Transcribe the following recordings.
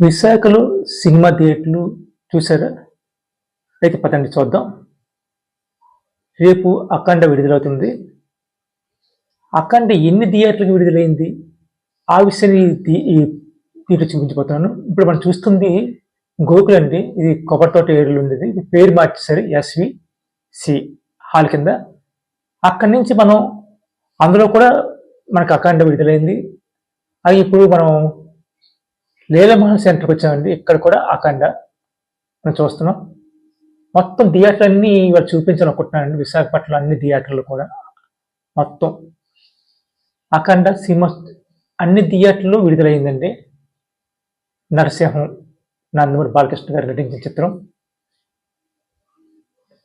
విశాఖలో సినిమా థియేటర్లు చూసారా అయితే పదండి చూద్దాం. రేపు అఖండ విడుదలవుతుంది. అఖండ ఎన్ని థియేటర్లకు విడుదలైంది? ఆ విషయాన్ని ఈ థి- చూపించబోతున్నాను. ఇప్పుడు మనం చూస్తుంది గోకుల్ అండి. ఇది కొబ్బరితోట ఏరియాలో ఉండేది. ఇది పేరు మార్చేసారు ఎస్వి సి హాల్ కింద. అక్కడి నుంచి మనం అందులో కూడా మనకు అఖండ విడుదలైంది. అది ఇప్పుడు మనం లీలమహల్ సెంటర్కి వచ్చామండి. ఇక్కడ కూడా అఖండ మనం చూస్తున్నాం. మొత్తం థియేటర్ అన్ని ఇవాళ చూపించాలనుకుంటున్నానండి విశాఖపట్నంలో అన్ని థియేటర్లు కూడా మొత్తం. అఖండ సినిమా అన్ని థియేటర్లు విడుదలైందండి. నరసింహం నందమూరి బాలకృష్ణ గారు నటించిన చిత్రం.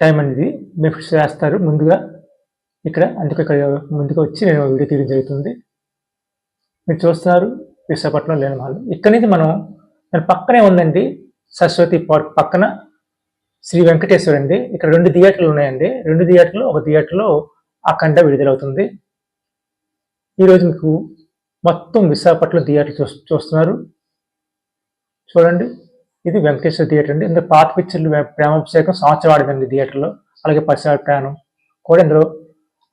టైం అనేది మేము వేస్తారు చేస్తారు. ముందుగా ఇక్కడ అందుకే ఇక్కడ ముందుగా వచ్చి నేను వీడియో తీయడం జరుగుతుంది. మీరు చూస్తున్నారు విశాఖపట్నం లేని వాళ్ళు. ఇక్కడి నుంచి మనం దాని పక్కనే ఉందండి సరస్వతి పార్క్ పక్కన శ్రీ వెంకటేశ్వర అండి. ఇక్కడ రెండు థియేటర్లు ఉన్నాయండి. రెండు థియేటర్లు ఒక థియేటర్లో అఖండ విడుదలవుతుంది. ఈరోజు మీకు మొత్తం విశాఖపట్నం థియేటర్ చూ చూస్తున్నారు. చూడండి ఇది వెంకటేశ్వర థియేటర్ అండి. ఇందులో పాత పిక్చర్లు ప్రేమాభిషేకం సంవత్సరం ఆడిందండి థియేటర్లో. అలాగే పసివాడి ప్రాణం కూడా ఇందులో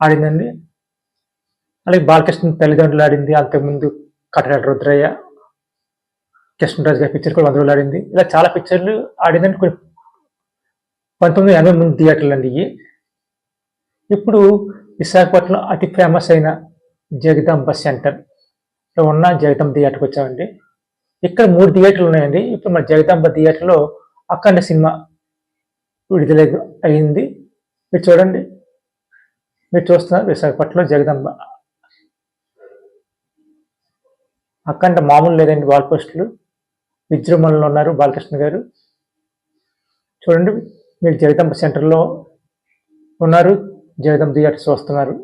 ఆడిందండి. అలాగే బాలకృష్ణ తల్లిదండ్రులు ఆడింది అంతకుముందు కట్టడాల రుద్రయ్య కృష్ణరాజు గారి పిక్చర్ కూడా వంద రోజులు ఆడింది. ఇలా చాలా పిక్చర్లు ఆడిందంటే కొన్ని పంతొమ్మిది వందల ఎనభై మూడు థియేటర్లు అండి ఇవి ఇప్పుడు విశాఖపట్నం అతి ఫేమస్ అయిన జగదాంబ సెంటర్ ఉన్న జగదాంబ థియేటర్కి వచ్చామండి. ఇక్కడ మూడు థియేటర్లు ఉన్నాయండి. ఇప్పుడు మన జగదాంబ థియేటర్లో అఖండ సినిమా విడుదల అయింది మీరు చూడండి. మీరు చూస్తున్నారు విశాఖపట్నంలో జగదాంబ అఖండ మామూలు లేదండి వాల్ పోస్టులు. విజృంభణలో ఉన్నారు బాలకృష్ణ గారు. చూడండి మీరు జగదంబ సెంటర్లో ఉన్నారు జగదంబ థియేటర్స్ వస్తున్నారు.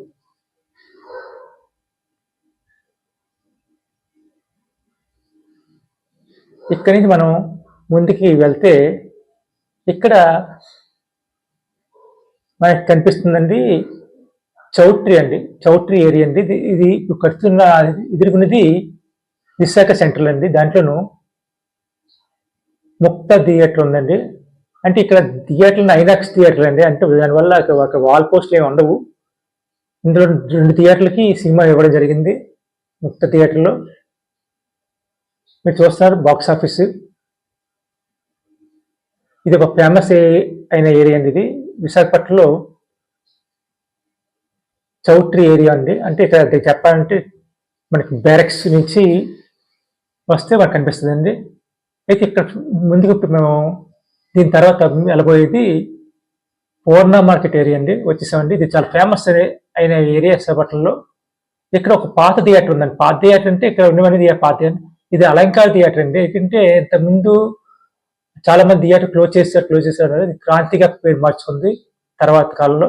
ఇక్కడి నుంచి మనం ముందుకి వెళ్తే ఇక్కడ మనకి కనిపిస్తుందండి చౌట్రీ అండి. చౌట్రీ ఏరియా అండి. ఇది ఇది ఇప్పుడు కడుతున్న ఎదుర్కొన్నది విశాఖ సెంటర్ అండి. దాంట్లోనూ ముక్త థియేటర్ ఉందండి. అంటే ఇక్కడ థియేటర్లు ఐనాక్స్ థియేటర్ అండి. అంటే దానివల్ల ఒక- ఒక వాల్ పోస్ట్లు ఏమి ఉండవు. ఇందులో రెండు థియేటర్లకి సినిమా ఇవ్వడం జరిగింది ముక్త థియేటర్లో. మీరు చూస్తున్నారు బాక్స్ ఆఫీస్. ఇది ఒక ఫేమస్ అయిన ఏరియా అండి ఇది. విశాఖపట్నంలో చౌట్రీ ఏరియా అండి. అంటే ఇక్కడ చెప్పాలంటే మనకి బ్యారక్స్ నుంచి వస్తే మనకు కనిపిస్తుంది అండి అయితే ఇక్కడ ముందుకు ఇప్పుడు మేము దీని తర్వాత వెళ్ళబోయేది పూర్ణ మార్కెట్ ఏరియా అండి. వచ్చేసామండి. ఇది చాలా ఫేమస్ అయిన ఏరియా విశాఖపట్నంలో ఇక్కడ ఒక పాత థియేటర్ ఉందండి. పాత థియేటర్ అంటే ఇక్కడ ఉండమనేది పాత థియేటర్. ఇది అలంకార థియేటర్ అండి. ఏంటంటే ఇంతకుముందు చాలా మంది థియేటర్ క్లోజ్ చేశారు క్లోజ్ చేశారు ఇది క్రాంతిగా పేరు మార్చుకుంది తర్వాత కాలంలో.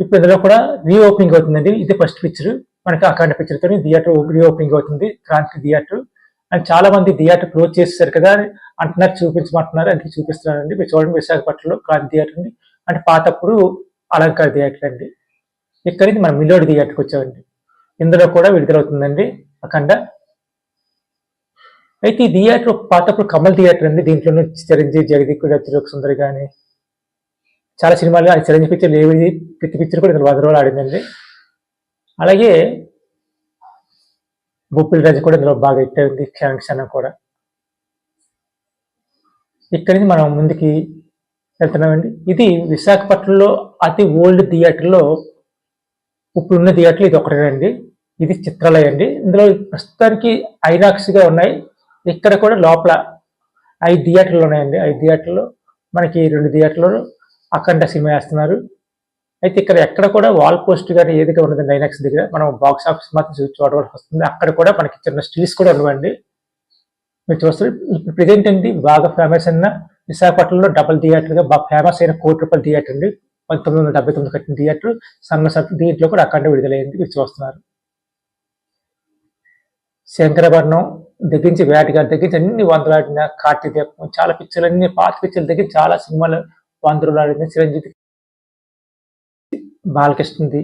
ఇప్పుడు ఇందులో కూడా రీఓపెనింగ్ అవుతుందండి. ఇది ఫస్ట్ పిక్చర్. మనకి అక్కడ పిక్చర్తో థియేటర్ రీఓపెనింగ్ అవుతుంది. క్రాంతి థియేటర్. అండ్ చాలా మంది థియేటర్ క్లోజ్ చేస్తారు కదా అంటున్నారు చూపించమంటున్నారు అందుకే చూపిస్తున్నారండి. మీరు చూడండి విశాఖపట్నంలో క్రాంతి థియేటర్ అండి అంటే పాతప్పుడు అలంకార థియేటర్ అండి. ఇక్కడి నుంచి మనం మిలోడి థియేటర్కి వచ్చామండి. ఇందులో కూడా విడుదలవుతుందండి అఖండ. అయితే ఈ థియేటర్ పాతప్పుడు కమల్ థియేటర్ అండి. దీంట్లో నుంచి చిరంజీవి జగదీకుడు కూడా సుందరి కానీ చాలా సినిమాలు ఆ చిరంజీవి పిక్చర్లు ఏవి ప్రతి పిక్చర్ కూడా ఇక్కడ వంద రోజులు ఆడిందండి. అలాగే బొప్పిల్ రాజు కూడా ఇందులో బాగా హిట్ అయింది. క్షణం క్షణం కూడా. ఇక్కడి నుంచి మనం ముందుకి వెళ్తున్నామండి. ఇది విశాఖపట్నంలో అతి ఓల్డ్ థియేటర్లో ఇప్పుడున్న థియేటర్లు ఇది ఒకటేనండి ఇది చిత్రాలయం అండి. ఇందులో ప్రస్తుతానికి ఐనాక్స్గా ఉన్నాయి. ఇక్కడ కూడా లోపల ఐదు థియేటర్లు ఉన్నాయండి. ఐదు థియేటర్లు. మనకి రెండు థియేటర్లు. అఖండ సినిమా వేస్తున్నారు. అయితే ఇక్కడ ఎక్కడ కూడా వాల్ పోస్ట్ కానీ ఏదైతే ఉన్నది డైనాక్స్ దగ్గర. మనం బాక్స్ ఆఫీస్ మాత్రం చూడవలసి వస్తుంది. అక్కడ కూడా మనకి చిన్న స్టీల్స్ కూడా ఉండవండి మీరు చూస్తారు ఇప్పుడు ప్రజెంట్ అండి బాగా ఫేమస్ అయిన విశాఖపట్నంలో డబుల్ థియేటర్గా బాగా ఫేమస్ అయిన కోటి రూపాయల థియేటర్ అండి. పంతొమ్మిది వందల డెబ్బై తొమ్మిది కట్టిన థియేటర్ సన్న సత్ దీంట్లో కూడా అఖండ విడుదలైంది. మీరు చూస్తున్నారు. శంకరవర్ణం దగ్గర నుంచి వేటగాడి దగ్గర నుంచి అన్ని వందలాడిన ఆడిన కార్తీక దీపం చాలా పిక్చర్లు అన్ని పాత పిక్చర్ల దగ్గర చాలా సినిమాలు వందలు ఆడిన చిరంజీవి బాలకృష్ణది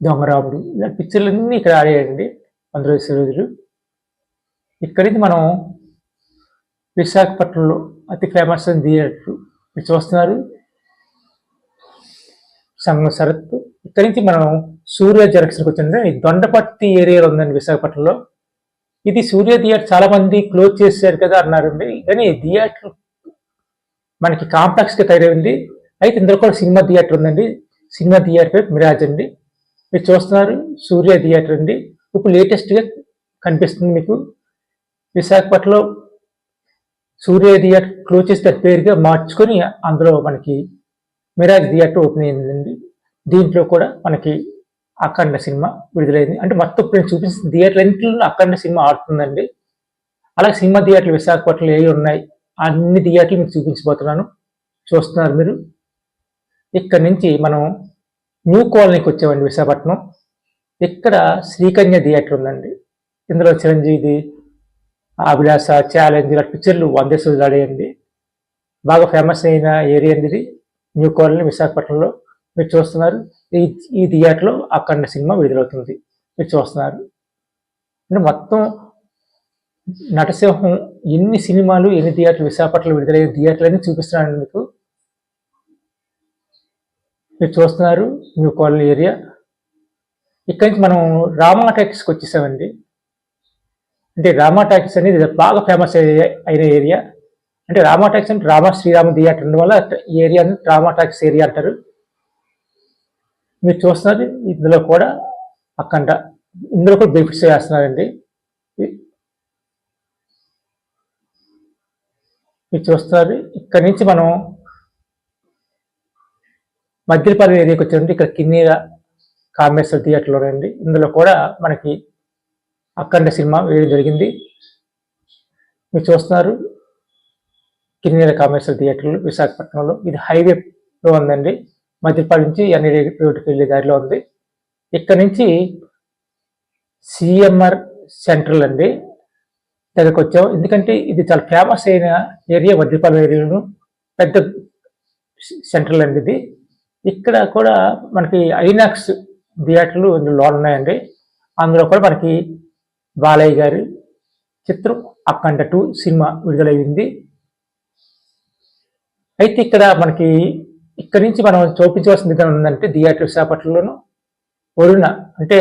దొంగరాముడు. ఇలా పిక్చర్లన్నీ ఇక్కడ ఆడేయండి వంద రోజులు రోజులు. ఇక్కడి నుంచి మనం విశాఖపట్నంలో అతి ఫేమస్ అని థియేటర్ మీరు చూస్తున్నారు సంగం శరత్. ఇక్కడి నుంచి మనం సూర్య జరక్షన్కి వచ్చిందంటే ఈ దొండపర్తి ఏరియాలో ఉందండి విశాఖపట్నంలో. ఇది సూర్య థియేటర్ చాలా మంది క్లోజ్ చేశారు కదా అన్నారండి. కానీ థియేటర్ మనకి కాంప్లెక్స్గా తయారైంది. అయితే ఇందులో కూడా సినిమా థియేటర్ ఉందండి. సినిమా థియేటర్ పేరు మిరాజ్ అండి. మీరు చూస్తున్నారు సూర్య థియేటర్ అండి. ఇప్పుడు లేటెస్ట్గా కనిపిస్తుంది మీకు. విశాఖపట్నంలో సూర్య థియేటర్ క్లోజ్ చేస్తే పేరుగా మార్చుకొని అందులో మనకి మిరాజ్ థియేటర్ ఓపెన్ అయిందండి. దీంట్లో కూడా మనకి అఖండ సినిమా విడుదలైంది. అంటే మొత్తం ఇప్పుడు నేను చూపించిన థియేటర్ అన్నింటిలో అఖండ సినిమా ఆడుతుందండి. అలాగే సినిమా థియేటర్లు విశాఖపట్నంలో ఏవి ఉన్నాయి? అన్ని థియేటర్లు మీకు చూపించబోతున్నాను. చూస్తున్నారు మీరు. ఇక్కడ నుంచి మనం న్యూ కాలనీకి వచ్చామండి విశాఖపట్నం. ఇక్కడ శ్రీకన్య థియేటర్ ఉందండి. ఇందులో చిరంజీవి అభిలాష ఛాలెంజ్ ఇలా పిక్చర్లు వంద ఆడేయండి బాగా ఫేమస్ అయిన ఏరియా ఇది. న్యూ కాలనీ విశాఖపట్నంలో మీరు చూస్తున్నారు. ఈ ఈ థియేటర్లో అక్కడ సినిమా విడుదలవుతుంది. మీరు చూస్తున్నారు. అంటే మొత్తం నటసింహం ఎన్ని సినిమాలు ఎన్ని థియేటర్లు విశాఖపట్నంలో విడుదలయ్యే థియేటర్లన్నీ చూపిస్తున్నాను మీకు. మీరు చూస్తున్నారు న్యూ కాలనీ ఏరియా. ఇక్కడి నుంచి మనం రామా టాకీస్కి వచ్చేసామండి. అంటే రామా టాకీస్ అనేది బాగా ఫేమస్ అయిన ఏరియా. అంటే రామా టాకీస్ అంటే రామా శ్రీరామ థియేటర్ ఉండడం వల్ల ఈ ఏరియాని రామా టాకీస్ ఏరియా అంటారు. మీరు చూస్తున్నారు ఇందులో కూడా అక్కడ ఇందులో కూడా బెనిఫిట్స్ వేస్తున్నారండి మీరు చూస్తున్నారు ఇక్కడ నుంచి మనం మధ్యపల్లి ఏరియాకి వచ్చారంటే ఇక్కడ కిన్నీర కామేశ్వర థియేటర్లో రండి ఇందులో కూడా మనకి అఖండ సినిమా వేయడం జరిగింది. మీరు చూస్తున్నారు కిన్నీర కామేశ్వర థియేటర్లు విశాఖపట్నంలో. ఇది హైవేలో ఉందండి. మధ్యపల్లి నుంచి ఎన్ఏ రోడ్కి వెళ్ళే దారిలో ఉంది. ఇక్కడ నుంచి సిఎంఆర్ సెంట్రల్ అండి. దగ్గరకు వచ్చాం. ఎందుకంటే ఇది చాలా ఫేమస్ అయిన ఏరియా మధ్యపల్లి ఏరియాను పెద్ద సెంట్రల్ అండి ఇది. ఇక్కడ కూడా మనకి ఐనాక్స్ థియేటర్లు ఇందులో ఉన్నాయండి. అందులో కూడా మనకి బాలయ్య గారి చిత్రం అక్కంట టూ సినిమా విడుదలైంది. అయితే ఇక్కడ మనకి ఇక్కడ నుంచి మనం చూపించవలసిన విధానం ఉందంటే థియేటర్ విశాఖపట్నంలోను వరుణ అంటే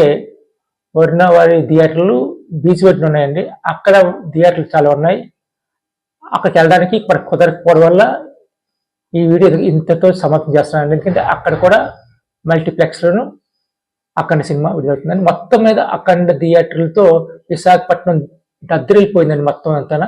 వరుణ వారి థియేటర్లు బీచ్ ఒడ్డున ఉన్నాయండి. అక్కడ థియేటర్లు చాలా ఉన్నాయి. అక్కడికి వెళ్ళడానికి ఇక్కడ కుదరకపోవడం వల్ల ఈ వీడియో ఇంతతో సమాప్తం చేస్తున్నాను. ఎందుకంటే అక్కడ కూడా మల్టీప్లెక్స్లను అఖండ సినిమా విడుదలవుతుందని మొత్తం మీద అఖండ థియేటర్లతో విశాఖపట్నం దద్దరిల్లిపోయిందండి మొత్తం అంతా.